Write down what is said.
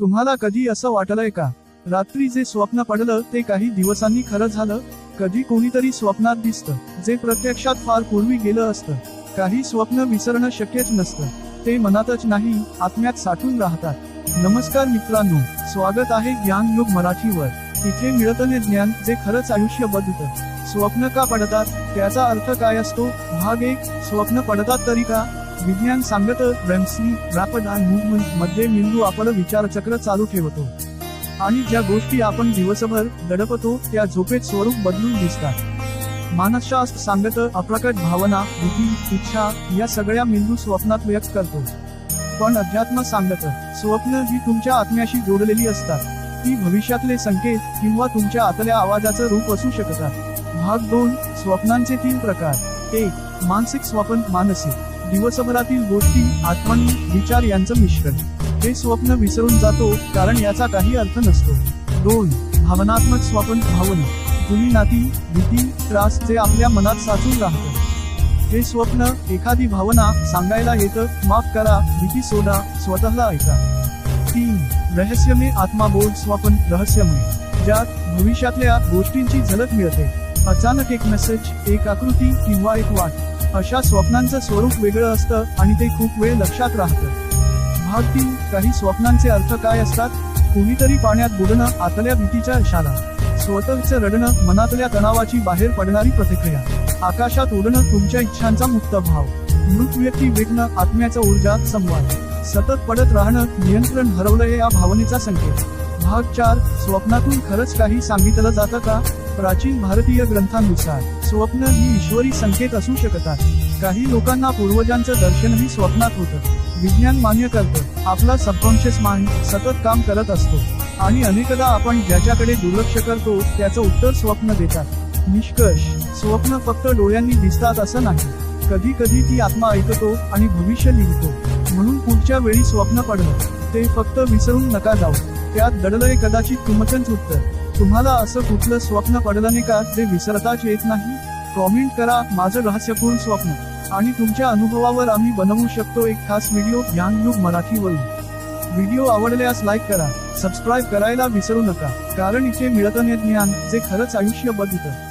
तुम्हाला कधी असं वाटलंय का? रात्री जे स्वप्न पडलं ते काही दिवसांनी खरं झालं? कधी कोणीतरी स्वप्नात दिसतं जे प्रत्यक्षात फार पूर्वी गेलं असतं. काही स्वप्न विसरणं शक्यच नसतं. ते मनातच नाही आत्म्यात साठून राहतात. नमस्कार मित्रांनो स्वागत आहे ज्ञान युग मराठीवर. इथे मिळतं ज्ञान जे खरंच आयुष्य बदलतं स्वप्न का पडतात? त्याचा अर्थ काय असतो? भाग एक स्वप्न पडतात तरी का? विज्ञान सांगत ब्रेम्सनी रॅपड आय मुवमेंटमध्ये मेंदू आपलं विचारचक्र चालू ठेवतो. आणि ज्या गोष्टी आपण दिवसभर दडपतो त्या झोपेत स्वरूप बदलून दिसतात. मानसशास्त्र सांगत अप्रकट भावना भीती इच्छा या सगळ्या मेंदू स्वप्नात व्यक्त करतो. पण अध्यात्म सांगत स्वप्न ही तुमच्या आत्म्याशी जोडलेली असतात. ती भविष्यातले संकेत किंवा तुमच्या आतल्या आवाजाचं रूप असू शकतात. भाग दोन स्वप्नांचे तीन प्रकार. एक मानसिक स्वप्न मानसिक. दिवसभरातील गोष्टी आठवणी विचार यांचं मिश्रण. हे स्वप्न विसरून जातो कारण याचा काही अर्थ नसतो. दोन भावनात्मक स्वप्न भावना. जुनी नाती भीती त्रास जे आपल्या मनात साचून राहतं. हे स्वप्न एखादी भावना सांगायला येतं माफ करा भीती सोडा स्वतःला ऐका. तीन रहस्यमय आत्माबोध स्वप्न रहस्यमय. ज्यात भविष्यातल्या गोष्टींची झलक मिळते. अचानक एक मेसेज एक आकृती किंवा एक वाट. अशा स्वप्नांचं स्वरूप वेगळं असतं आणि ते खूप वेळ लक्षात राहतं. भाग तीन काही स्वप्नांचे अर्थ काय असतात? कुणीतरी पाण्यात बुडणं आतल्या भीतीच्या इशारा स्वतःचं रडणं मनातल्या तणावाची बाहेर पडणारी प्रतिक्रिया. आकाशात उडणं तुमच्या इच्छांचा मुक्त भाव. मृत व्यक्ती वेगणं आत्म्याचा ऊर्जा संवाद. सतत पडत राहणं नियंत्रण हरवलं या भावनेचा संकेत. भाग चार स्वप्नातून खरंच काही सांगितलं जातं का? प्राचीन भारतीय ग्रंथांनुसार स्वप्न ही ईश्वरी संकेत असू शकतात. काही लोकांना पूर्वजांचं दर्शनही स्वप्नात होतं. विज्ञान मान्य करतं. आपला सबकॉन्शियस माइंड सतत काम करत असतो. आणि अनेकदा आपण ज्याच्याकडे दुर्लक्ष करतो त्याचं उत्तर स्वप्न देतात. निष्कर्ष स्वप्न फक्त डोळ्यांनी दिसतात असं नाही. कधी कधी ती आत्मा ऐकतो आणि भविष्य लिहितो. म्हणून पुढच्या वेळी स्वप्न पडलं ते फक्त विसरून नका जाऊ. त्यात दडलंय कदाचित तुमचंच उत्तर. तुम्हाला असं कुठलं स्वप्न पडलं नाही का? जे विसरताच येत नाही. कॉमेंट करा माझं रहस्यपूर्ण स्वप्न. आणि तुमच्या अनुभवावर आम्ही बनवू शकतो एक खास व्हिडिओ ज्ञान युग मराठीवरून. व्हिडिओ आवडल्यास लाईक करा. सबस्क्राईब करायला विसरू नका. कारण इथे मिळतं ज्ञान. जे खरंच आयुष्य बघितलं